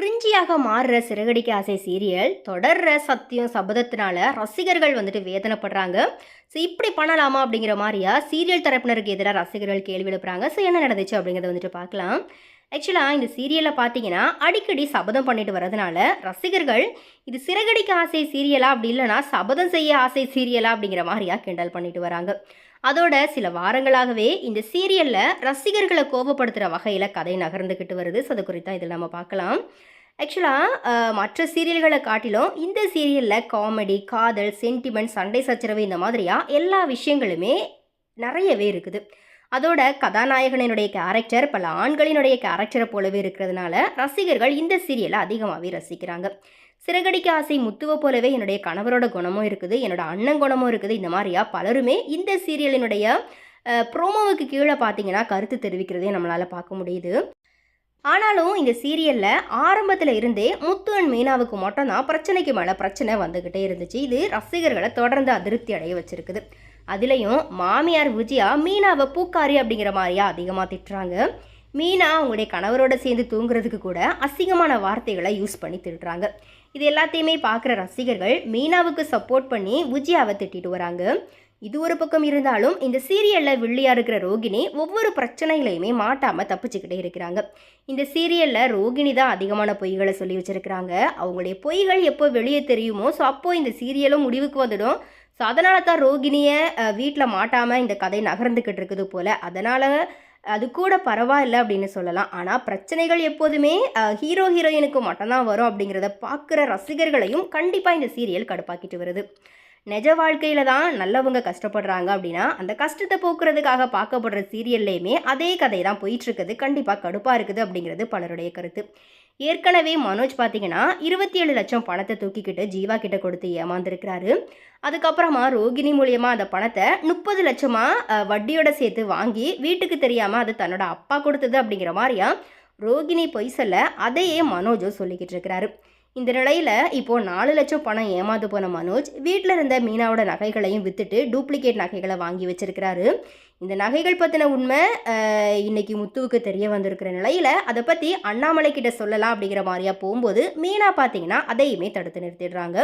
கிரிஞ்சியாக மாறுற சிறகடிக்க ஆசை சீரியல் தொடர்ற சத்தியம் சபதத்தினால ரசிகர்கள் வந்துட்டு வேதனைப்படுறாங்க. ஸோ இப்படி பண்ணலாமா அப்படிங்கிற மாதிரியா சீரியல் தரப்பினருக்கு எதிராக ரசிகர்கள் கேள்வி எழுப்புறாங்க. ஸோ என்ன நடந்துச்சு அப்படிங்கிறத வந்துட்டு பார்க்கலாம். ஆக்சுவலாக இந்த சீரியலில் பார்த்தீங்கன்னா அடிக்கடி சபதம் பண்ணிட்டு வரதுனால ரசிகர்கள் இது சிறகடிக்க ஆசை சீரியலா அப்படி இல்லைனா சபதம் செய்ய ஆசை சீரியலா அப்படிங்கிற மாதிரியா கிண்டல் பண்ணிட்டு வராங்க. அதோட சில வாரங்களாகவே இந்த சீரியலில் ரசிகர்களை கோபப்படுத்துகிற வகையில் கதை நகர்ந்துக்கிட்டு வருது. ஸோ அது குறித்தான் இதில் நம்ம பார்க்கலாம். ஆக்சுவலாக மற்ற சீரியல்களை காட்டிலும் இந்த சீரியலில் காமெடி காதல் சென்டிமெண்ட் சண்டை சச்சரவு இந்த மாதிரியா எல்லா விஷயங்களுமே நிறையவே இருக்குது. அதோட கதாநாயகனினுடைய கேரக்டர் பல ஆண்களினுடைய கேரக்டரை போலவே இருக்கிறதுனால ரசிகர்கள் இந்த சீரியலை அதிகமாகவே ரசிக்கிறாங்க. சிறகடிக்க ஆசை முத்துவை போலவே என்னுடைய கணவரோட குணமும் இருக்குது என்னோட அண்ணன் குணமும் இருக்குது. இந்த மாதிரியா பலருமே இந்த சீரியலினுடைய ப்ரோமோவுக்கு கீழே பார்த்தீங்கன்னா கருத்து தெரிவிக்கிறதே நம்மளால் பார்க்க முடியுது. ஆனாலும் இந்த சீரியலில் ஆரம்பத்தில் இருந்தே முத்து அண்ட் மீனாவுக்கு மட்டும்தான் பிரச்சனைக்கு மேலே பிரச்சனை வந்துக்கிட்டே இருந்துச்சு. இது ரசிகர்களை தொடர்ந்து அதிருப்தி அடைய வச்சிருக்குது. அதுலேயும் மாமியார் விஜயா மீனாவை பூக்காரி அப்படிங்கிற மாதிரியா அதிகமாக திட்டுறாங்க. மீனா அவங்களுடைய கணவரோட சேர்ந்து தூங்குறதுக்கு கூட அசிங்கமான வார்த்தைகளை யூஸ் பண்ணி திட்டுறாங்க. இது எல்லாத்தையுமே பார்க்குற ரசிகர்கள் மீனாவுக்கு சப்போர்ட் பண்ணி விஜயாவை திட்டிட்டு வராங்க. இது ஒரு பக்கம் இருந்தாலும் இந்த சீரியலில் வில்லியாக இருக்கிற ரோகிணி ஒவ்வொரு பிரச்சனைகளையுமே மாட்டாமல் தப்பிச்சுக்கிட்டே இருக்கிறாங்க. இந்த சீரியலில் ரோகிணி தான் அதிகமான பொய்களை சொல்லி வச்சுருக்கிறாங்க. அவங்களுடைய பொய்கள் எப்போ வெளியே தெரியுமோ ஸோ அப்போது இந்த சீரியலும் முடிவுக்கு வந்துடும். ஸோ அதனால தான் ரோகிணியை வீட்டில் மாட்டாமல் இந்த கதை நகர்ந்துக்கிட்டு இருக்குது போல். அதனால் அது கூட பரவாயில்ல அப்படின்னு சொல்லலாம். ஆனால் பிரச்சனைகள் எப்போதுமே ஹீரோ ஹீரோயினுக்கு மட்டும்தான் வரும் அப்படிங்கிறத பார்க்குற ரசிகர்களையும் கண்டிப்பாக இந்த சீரியல் கடுப்பாக்கிட்டு வருது. நிஜ வாழ்க்கையில் தான் நல்லவங்க கஷ்டப்படுறாங்க அப்படின்னா அந்த கஷ்டத்தை போக்குறதுக்காக பார்க்கப்படுற சீரியல்லையுமே அதே கதை தான் போயிட்டுருக்குது கண்டிப்பாக கடுப்பாக இருக்குது அப்படிங்கிறது பலருடைய கருத்து. ஏற்கனவே மனோஜ் பார்த்தீங்கன்னா இருபத்தி ஏழு லட்சம் பணத்தை தூக்கிக்கிட்டு ஜீவா கிட்ட கொடுத்து ஏமாந்துருக்கிறாரு. அதுக்கப்புறமா ரோகிணி மூலியமாக அந்த பணத்தை முப்பது லட்சமாக வட்டியோட சேர்த்து வாங்கி வீட்டுக்கு தெரியாமல் அது தன்னோட அப்பா கொடுத்தது அப்படிங்கிற மாதிரியா ரோகிணி பொய் சொல்ல அதையே மனோஜும் சொல்லிக்கிட்டு இருக்கிறாரு. இந்த நிலையில் இப்போது நாலு லட்சம் பணம் ஏமாந்து போன மனோஜ் வீட்டில் இருந்த மீனாவோட நகைகளையும் விற்றுட்டு டூப்ளிகேட் நகைகளை வாங்கி வச்சிருக்கிறாரு. இந்த நகைகள் பற்றின உண்மை இன்னைக்கு முத்துவுக்கு தெரிய வந்திருக்கிற நிலையில் அதை பற்றி அண்ணாமலை கிட்ட சொல்லலாம் அப்படிங்கிற மாதிரியா போகும்போது மீனா பார்த்தீங்கன்னா அதையுமே தடுத்து நிறுத்திடுறாங்க.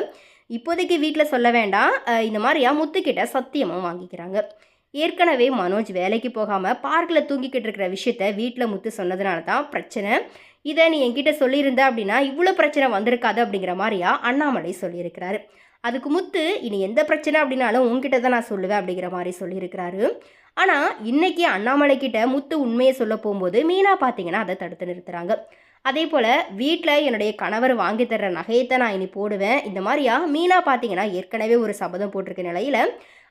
இப்போதைக்கு வீட்டில் சொல்ல வேண்டாம். இந்த மாதிரியா முத்துக்கிட்ட சத்தியமும் வாங்கிக்கிறாங்க. ஏற்கனவே மனோஜ் வேலைக்கு போகாமல் பார்க்கில் தூங்கிக்கிட்டு இருக்கிற விஷயத்த வீட்டில் முத்து சொன்னதுனால தான் பிரச்சனை. இதை நீ என்கிட்ட சொல்லியிருந்த அப்படின்னா இவ்வளோ பிரச்சனை வந்திருக்காது அப்படிங்கிற மாதிரியா அண்ணாமலை சொல்லியிருக்கிறாரு. அதுக்கு முத்து இனி எந்த பிரச்சனை அப்படின்னாலும் உங்ககிட்ட தான் நான் சொல்லுவேன் அப்படிங்கிற மாதிரி சொல்லியிருக்கிறாரு. ஆனால் இன்னைக்கு அண்ணாமலை கிட்ட முத்து உண்மையை சொல்ல போகும்போது மீனா பார்த்தீங்கன்னா அதை தடுத்து நிறுத்துறாங்க. அதே போல் வீட்டில் என்னுடைய கணவர் வாங்கி தர்ற நகையத்தை நான் இனி போடுவேன். இந்த மாதிரியா மீனா பார்த்தீங்கன்னா ஏற்கனவே ஒரு சபதம் போட்டிருக்க நிலையில்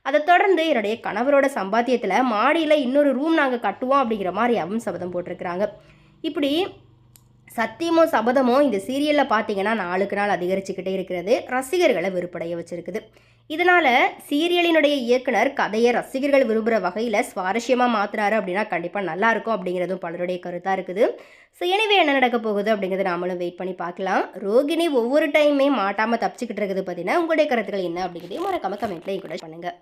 அதை தொடர்ந்து என்னுடைய கணவரோட சம்பாத்தியத்தில் மாடியில் இன்னொரு ரூம் நாங்கள் கட்டுவோம் அப்படிங்கிற மாதிரி அவன் சபதம் போட்டிருக்கிறாங்க. இப்படி சத்தியமோ சபதமோ இந்த சீரியலில் பார்த்தீங்கன்னா நாளுக்கு நாள் அதிகரிச்சுக்கிட்டே இருக்கிறது. ரசிகர்களை வெறுப்படைய வச்சிருக்குது. இதனால் சீரியலினுடைய இயக்குனர் கதையை ரசிகர்கள் விரும்புகிற வகையில் சுவாரஸ்யமாக மாற்றுறாரு அப்படின்னா கண்டிப்பாக நல்லாயிருக்கும் அப்படிங்கிறதும் பலருடைய கருத்தாக இருக்குது. ஸோ எனவே என்ன நடக்க போகுது அப்படிங்கிறத நாமளும் வெயிட் பண்ணி பார்க்கலாம். ரோகிணி ஒவ்வொரு டைமே மாட்டாமல் தப்பிச்சுக்கிட்டு இருக்குது பார்த்தீங்கன்னா உங்களுடைய கருத்துக்கள் என்ன அப்படிங்கிறதையும் மறக்காம கமெண்ட்லேயும் கூட பண்ணுங்கள்